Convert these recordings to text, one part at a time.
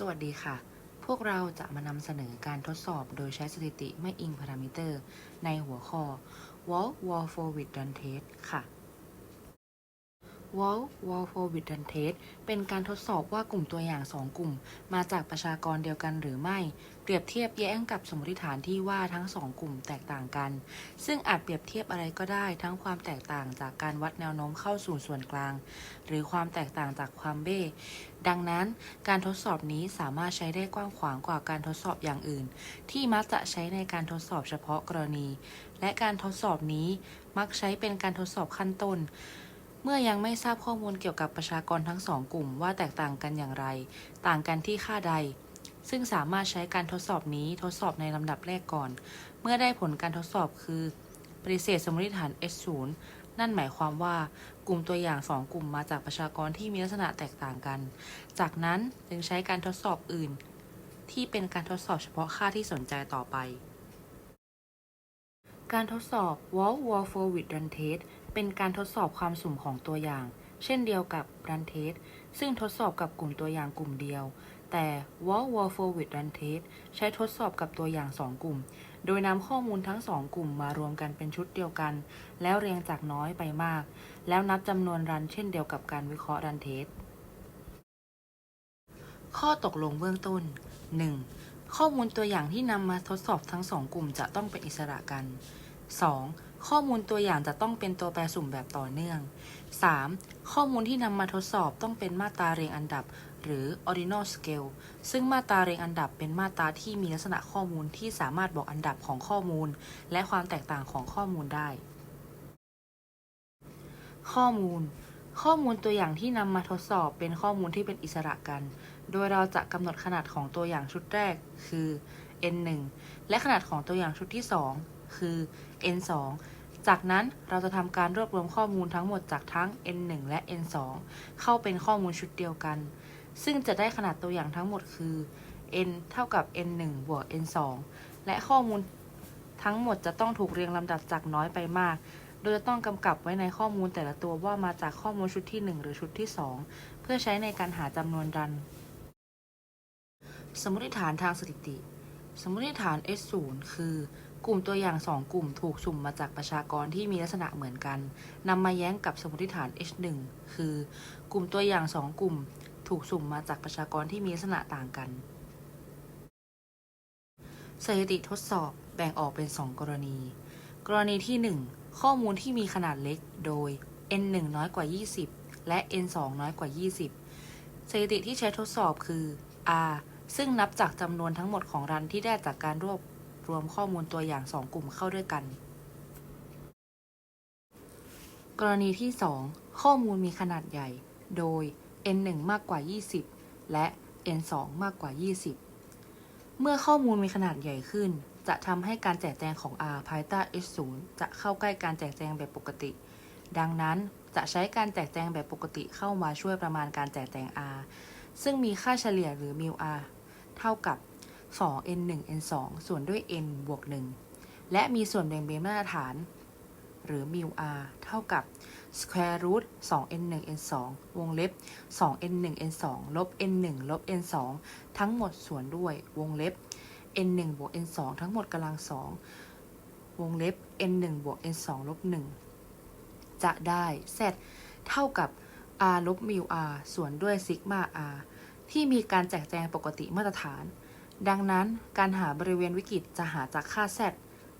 สวัสดีค่ะ พวกเราจะมานำเสนอการทดสอบโดยใช้สถิติไม่อิงพารามิเตอร์ ในหัวข้อ Wall Wall for with Run Test ค่ะ Wall Wall for with Run Test เป็นการทดสอบว่ากลุ่มตัวอย่าง 2 กลุ่ม มาจากประชากรเดียวกันหรือไม่ เปรียบเทียบแย้งกับสมมติฐานที่ว่าทั้ง 2 กลุ่มแตกต่างกัน ซึ่งอาจเปรียบเทียบอะไรก็ได้ ทั้งความแตกต่างจากการวัดแนวโน้มเข้าสู่ส่วนกลาง หรือความแตกต่างจากความเบ้ ดังนั้นการทดสอบนี้สามารถใช้ได้กว้างขวางกว่าการทดสอบอย่างอื่น ที่มักจะใช้ในการทดสอบเฉพาะกรณี และการทดสอบนี้มักใช้เป็นการทดสอบขั้นต้น เมื่อยังไม่ทราบข้อมูลเกี่ยวกับประชากรทั้งสองกลุ่มว่าแตกต่างกันอย่างไร ต่างกันที่ค่าใด ซึ่งสามารถใช้การทดสอบนี้ทดสอบในลำดับแรกก่อน เมื่อได้ผลการทดสอบคือปฏิเสธสมมติฐาน S0 นั่นหมายความว่า กลุ่มตัวอย่างสองกลุ่มมาจากประชากรที่มีลักษณะแตกต่างกัน จากนั้นจึงใช้การทดสอบอื่น ที่เป็นการทดสอบเฉพาะค่าที่สนใจต่อไป การทดสอบ Wall Wall for with Run Test เป็นการทดสอบความสุ่มของตัวอย่าง เช่นเดียวกับ Run Test ซึ่งทดสอบกับกลุ่มตัวอย่างกลุ่มเดียว แต่ Wall Wall for with Run Test ใช้ทดสอบกับตัวอย่าง 2 กลุ่ม โดยนำข้อมูลทั้ง2กลุ่มมารวมกันเป็นชุดเดียวกัน แล้วเรียงจากน้อยไปมาก แล้วนับจำนวนรันเช่นเดียวกับการวิเคราะห์รันเทสข้อตกลงเบื้องต้น 1. ข้อมูลตัวอย่างที่นำมาทดสอบทั้งสองกลุ่มจะต้องเป็นอิสระกัน 2. ข้อมูลตัวอย่างจะต้องเป็นตัวแปรสุ่มแบบต่อเนื่อง 3. ข้อมูลที่นำมาทดสอบต้องเป็นมาตราเรียงอันดับ หรือ ordinal scale ซึ่งมาตราเรียงอันดับเป็นมาตราที่มีลักษณะข้อมูลที่สามารถบอกอันดับของข้อมูล และความแตกต่างของข้อมูลได้ ข้อมูล ข้อมูลตัวอย่างที่นำมาทดสอบเป็นข้อมูลที่เป็นอิสระกัน โดยเราจะกำหนดขนาดของตัวอย่างชุดแรก คือ n 1และขนาดของตัวอย่างชุดที่ 2 คือ n 2 จากนั้นเราจะทำการรวบรวมข้อมูลทั้งหมดจากทั้ง n 1 และ n 2 เข้าเป็นข้อมูลชุดเดียวกัน ซึ่งจะได้ขนาดตัวอย่างทั้งหมดคือ n เท่ากับ n 1 บวก n 2 และข้อมูลทั้งหมดจะต้องถูกเรียงลำดับจากน้อยไปมาก โดยจะต้องกำกับไว้ในข้อมูลแต่ละตัวว่ามาจากข้อมูลชุดที่ 1 หรือชุดที่ 2 เพื่อใช้ในการหาจำนวนรัน สมมติฐานทางสถิติ สมมติฐาน S0 คือ กลุ่มตัวอย่าง 2 กลุ่มถูกสุ่มมาจากประชากรที่มีลักษณะเหมือนกันนำมาแย้งกับสมมติฐาน H1 คือ กลุ่มตัวอย่าง 2 กลุ่ม ถูกสุ่มมาจากประชากรที่มีลักษณะต่างกันสถิติทดสอบแบ่งออกเป็น 2 กรณี กรณีที่ 1 ข้อมูลที่มีขนาดเล็กโดย n 1 น้อยกว่า 20 และ n 2 น้อยกว่า 20 สถิติที่ใช้ทดสอบคือ r ซึ่งนับจากจำนวนทั้งหมดของรันที่ได้จากการรวบ รวมข้อมูลตัวอย่าง 2 กลุ่มเข้าด้วยกัน กรณีที่ 2 ข้อมูลมีขนาดใหญ่ โดย n 1มากกว่า 20 และ n 2มากกว่า 20 เมื่อข้อมูลมีขนาดใหญ่ขึ้น จะทำให้การแจกแจงของ R ภายใต้ H0 จะเข้าใกล้การแจกแจงแบบปกติ ดังนั้นจะใช้การแจกแจงแบบปกติเข้ามาช่วยประมาณการแจกแจง R ซึ่งมีค่าเฉลี่ยหรือ mu r เท่ากับ 2 n 1 n 2ส่วนด้วย n บวก 1 และมีส่วนแบ่งเบนมาตรฐาน หรือ mu r เท่ากับ square root 2 n 1 n 2วงเล็บ2 n 1 n 2ลบ n 1ลบ n 2ทั้งหมดส่วนด้วยวงเล็บ n 1บวก n 2ทั้งหมดกำลัง2วงเล็บ n 1บวก n 2ลบ 1 จะได้ z เท่ากับ r ลบ mu r ส่วนด้วย sigma r ที่มีการแจกแจงปกติมาตรฐาน ดังนั้นการหาบริเวณวิกฤตจะหาจากค่า z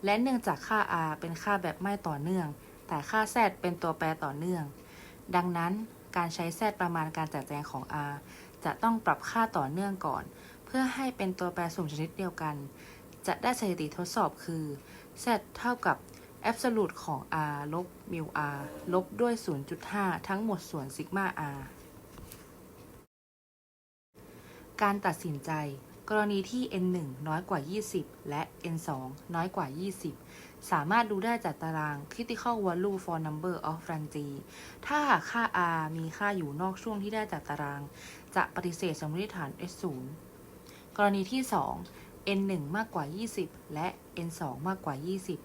และเนื่องจากค่า r เป็นค่าแบบไม่ต่อเนื่อง แต่ค่า z เป็นตัวแปรต่อเนื่อง ดังนั้นการใช้ z ประมาณการแจกแจงของ r จะต้องปรับค่าต่อเนื่องก่อน เพื่อให้เป็นตัวแปรสุ่มชนิดเดียวกัน จะได้สถิติทดสอบคือ z เท่ากับ absolute ของ r ลบ mu r ลบด้วย 0.5 ทั้งหมดส่วน sigma r การตัดสินใจ กรณีที่ n 1 น้อยกว่า 20 และ n 2 น้อยกว่า 20 สามารถดูได้จากตาราง critical value for number of Ranji ถ้าหากค่า r มีค่าอยู่นอกช่วงที่ได้จากตาราง จะปฏิเสธสมมติฐาน S0 กรณีที่ 2 n 1 มากกว่า 20 และ n 2 มากกว่า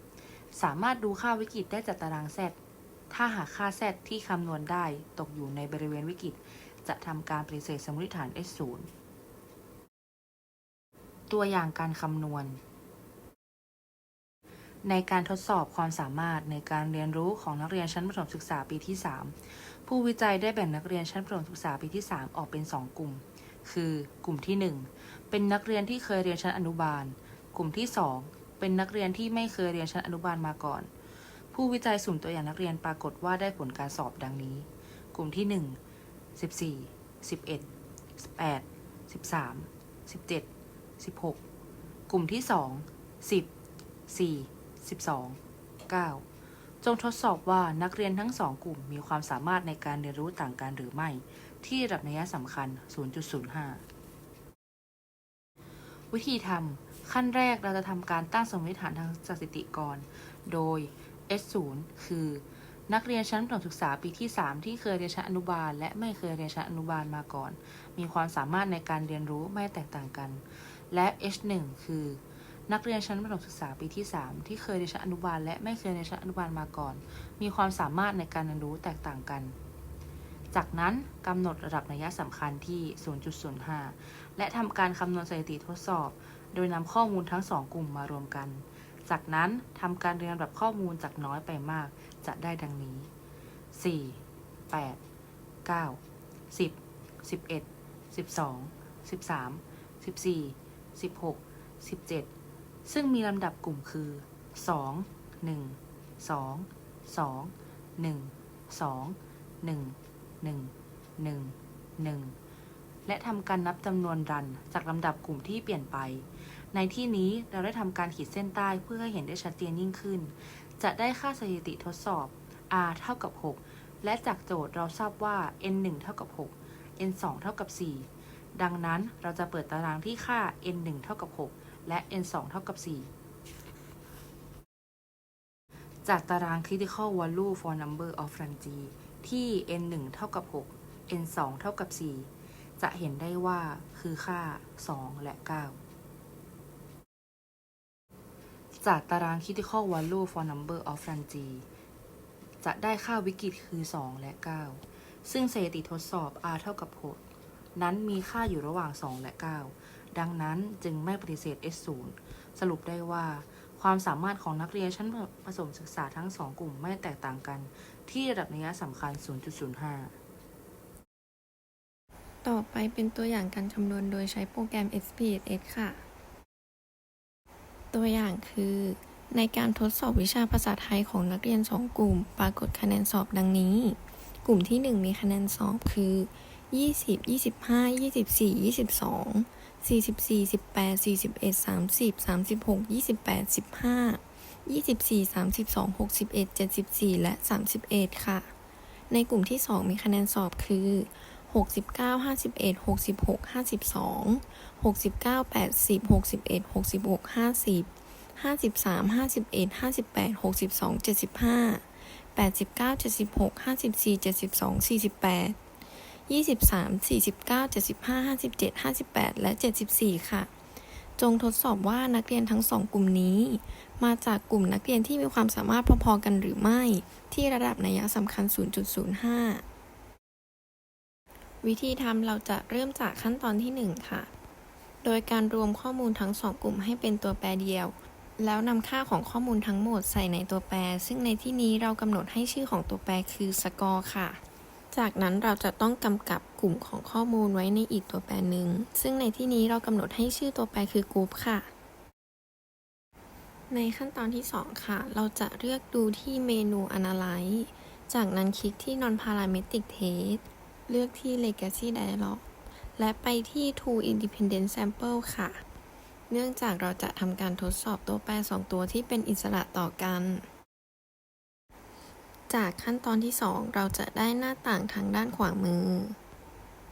20 สามารถดูค่าวิกฤตได้จากตาราง Z ถ้าหากค่า Z ที่คำนวณได้ตกอยู่ในบริเวณวิกฤต จะทำการปฏิเสธสมมติฐาน S0 ตัวอย่างการคำนวณ ในการทดสอบความสามารถในการเรียนรู้ของนักเรียนชั้นประถมศึกษาปีที่ 3 ผู้วิจัยได้แบ่งนักเรียนชั้นประถมศึกษาปีที่ 3 ออกเป็น 2 กลุ่ม คือกลุ่มที่ 1 เป็นนักเรียนที่เคยเรียนชั้นอนุบาล กลุ่มที่ 2 เป็นนักเรียนที่ไม่เคยเรียนชั้นอนุบาลมาก่อน ผู้วิจัยสุ่มตัวอย่างนักเรียนปรากฏว่าได้ผลการสอบดังนี้ กลุ่มที่ 1 14 11 18 13 17 16 กลุ่มที่ 2 10 4 12 9 จงทดสอบว่านักเรียนทั้งสองกลุ่มมีความสามารถในการเรียนรู้ต่างกันหรือไม่ ที่ระดับนัยสำคัญ 0.05 วิธีทำขั้นแรกเราจะทำการตั้งสมมติฐานทางสถิติก่อน โดย S0 คือนักเรียนชั้นประถมศึกษาปีที่ 3 ที่เคยเรียนชั้นอนุบาล และไม่เคยเรียนชั้นอนุบาลมาก่อน มีความสามารถในการเรียนรู้ไม่แตกต่างกัน และ H1 คือ นักเรียนชั้นประถมศึกษาปีที่ 3 ที่เคยเรียนชั้นอนุบาล และไม่เคยเรียนชั้นอนุบาลมาก่อน มีความสามารถในการเรียนรู้แตกต่างกัน จากนั้นกำหนดระดับนัยสำคัญที่ 0.05 และทำการคำนวณสถิติทดสอบ โดยนำข้อมูลทั้งสองกลุ่มมารวมกัน จากนั้นทำการเรียงลำดับข้อมูลจากน้อยไปมาก จะได้ดังนี้ 4 8 9 10 11 12 13 14 16 17 ซึ่งมีลำดับกลุ่มคือ 2 1 2 2 1 2 1 1 1 1 และทำการนับจำนวนรันจากลำดับกลุ่มที่เปลี่ยนไป ในที่นี้เราได้ทำการขีดเส้นใต้เพื่อให้เห็นได้ชัดเจนยิ่งขึ้น จะได้ค่าสถิติทดสอบ r เท่ากับ 6 และจากโจทย์เราทราบว่า n 1เท่ากับ 6 n 2เท่ากับ 4 ดังนั้นเราจะเปิดตารางที่ค่า n 1เท่ากับ 6 และ n 2เท่ากับ 4 จากตาราง critical value for number of Ranji ที่ n 1เท่ากับ 6 n 2เท่ากับ 4 จะเห็นได้ว่าคือค่า 2 และ 9 จากตาราง critical value for number of Ranji จะได้ค่าวิกฤตคือ 2 และ 9 ซึ่งสถิติทดสอบ r เท่ากับ 6 นั้นมีค่าอยู่ระหว่าง 2 และ 9 ดังนั้นจึงไม่ปฏิเสธ S0 สรุปได้ว่า ความสามารถของนักเรียนชั้นประถมศึกษาทั้ง 2 กลุ่มไม่แตกต่างกัน ที่ระดับนัยสำคัญ 0.05 ต่อไปเป็นตัวอย่างการคำนวณโดยใช้โปรแกรม SPSS ค่ะ ตัวอย่างคือในการทดสอบวิชาภาษาไทยของนักเรียน 2 กลุ่ม ปรากฏคะแนนสอบดังนี้ กลุ่มที่ 1 มีคะแนนสอบคือ 20 25 24 22 44 18 41 30 36 28 15 24 32 61 74และ31ค่ะ ในกลุ่มที่2มีคะแนนสอบคือ69 51 66 52 69 80 61 66 50 53 51 58 62 75 89 76 54 72 48 23 49 75 57 58 และ 74 ค่ะ จงทดสอบว่านักเรียนทั้งสองกลุ่มนี้ มาจากกลุ่มนักเรียนที่มีความสามารถพอๆกันหรือไม่ ที่ระดับนัยสำคัญ 0.05 วิธีทำเราจะเริ่มจากขั้นตอนที่ 1 ค่ะ โดยการรวมข้อมูลทั้งสองกลุ่มให้เป็นตัวแปรเดียวแล้วนำค่าของข้อมูลทั้งหมดใส่ในตัวแปร ซึ่งในที่นี้เรากำหนดให้ชื่อของตัวแปรคือสกอร์ค่ะ จากนั้นเราจะต้องกำกับกลุ่มของข้อมูลไว้ในอีกตัวแปรหนึ่ง ซึ่งในที่นี้เรากำหนดให้ชื่อตัวแปรคือกรุ๊ปค่ะ ในขั้นตอนที่ 2 ค่ะ เราจะเลือกดูที่เมนู Analyze จากนั้นคลิกที่ Non Parametric Test เลือกที่ Legacy Dialog และไปที่ Tool Independent Sample ค่ะ เนื่องจากเราจะทำการทดสอบตัวแปร 2 ตัวที่เป็นอิสระต่อกัน จากขั้นตอนที่ 2 เราจะได้หน้าต่างทางด้านขวามือ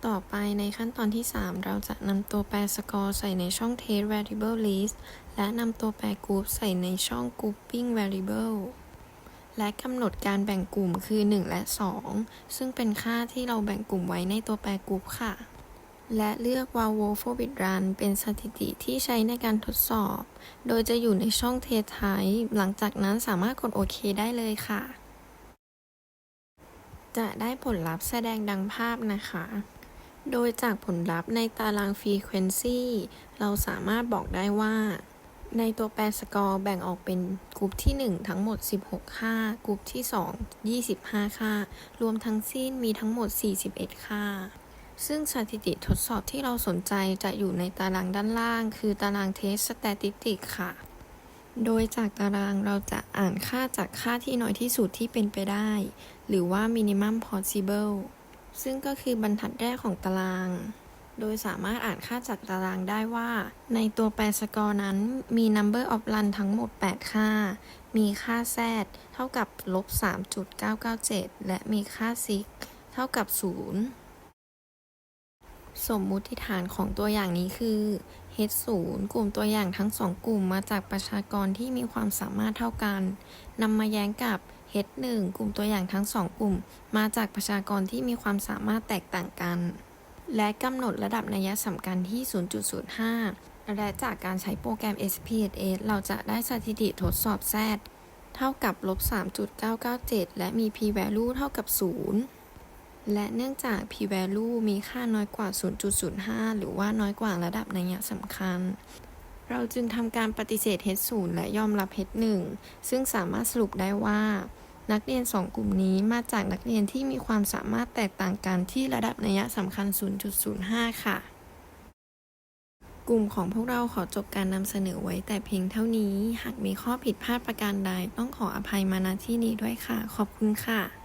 ต่อไปในขั้นตอนที่ 3 เราจะนำตัวแปรสกอร์ใส่ในช่อง Test Variable List และนำตัวแปร Group ใส่ในช่อง Grouping Variable และกำหนดการแบ่งกลุ่มคือ 1 และ 2 ซึ่งเป็นค่าที่เราแบ่งกลุ่มไว้ในตัวแปร Group ค่ะ และเลือก w a v o f o b i t Run เป็นสถิติที่ใช้ในการทดสอบ โดยจะอยู่ในช่อง Test Type หลังจากนั้นสามารถกดโอเคได้เลยค่ะ จะได้ผลลัพธ์แสดงดังภาพนะคะ โดยจากผลลัพธ์ในตาราง Frequency เราสามารถบอกได้ว่า ในตัวแปรสกอร์แบ่งออกเป็นกลุ่มที่ 1 ทั้งหมด 16 ค่ากลุ่มที่ 2 25 ค่า รวมทั้งสิ้นมีทั้งหมด 41 ค่า ซึ่งสถิติทดสอบที่เราสนใจจะอยู่ในตารางด้านล่าง คือตาราง Test Statistics ค่ะ โดยจากตารางเราจะอ่านค่าจากค่าที่น้อยที่สุดที่เป็นไปได้ หรือว่า minimum possible ซึ่งก็คือบรรทัดแรกของตาราง โดยสามารถอ่านค่าจากตารางได้ว่า ในตัวแปรสกอร์นั้นมี number of run ทั้งหมด 8 ค่า มีค่า z เท่ากับลบ3.997 และมีค่า sig เท่ากับ 0 สมมุติฐานของตัวอย่างนี้คือ H0 กลุ่มตัวอย่างทั้งสองกลุ่มมาจากประชากรที่มีความสามารถเท่ากันนำมาแย้งกับ H1 กลุ่มตัวอย่างทั้งสองกลุ่ม มาจากประชากรที่มีความสามารถแตกต่างกัน และกำหนดระดับนัยสำคัญที่ 0.05 และจากการใช้โปรแกรม SPSS เราจะได้สถิติทดสอบ Z เท่ากับลบ3.997 และมี p-value เท่ากับ 0 และเนื่องจาก p-value มีค่าน้อยกว่า 0.05 หรือว่าน้อยกว่าระดับนัยสำคัญ เราจึงทำการปฏิเสธ H0 และยอมรับ H1 ซึ่งสามารถสรุปได้ว่า นักเรียน 2 กลุ่มนี้มาจากนักเรียนที่มีความสามารถแตกต่างกันที่ระดับนัยสำคัญ 0.05 ค่ะ กลุ่มของพวกเราขอจบการนำเสนอไว้แต่เพียงเท่านี้ หากมีข้อผิดพลาดประการใดต้องขออภัยมาณที่นี้ด้วยค่ะ ขอบคุณค่ะ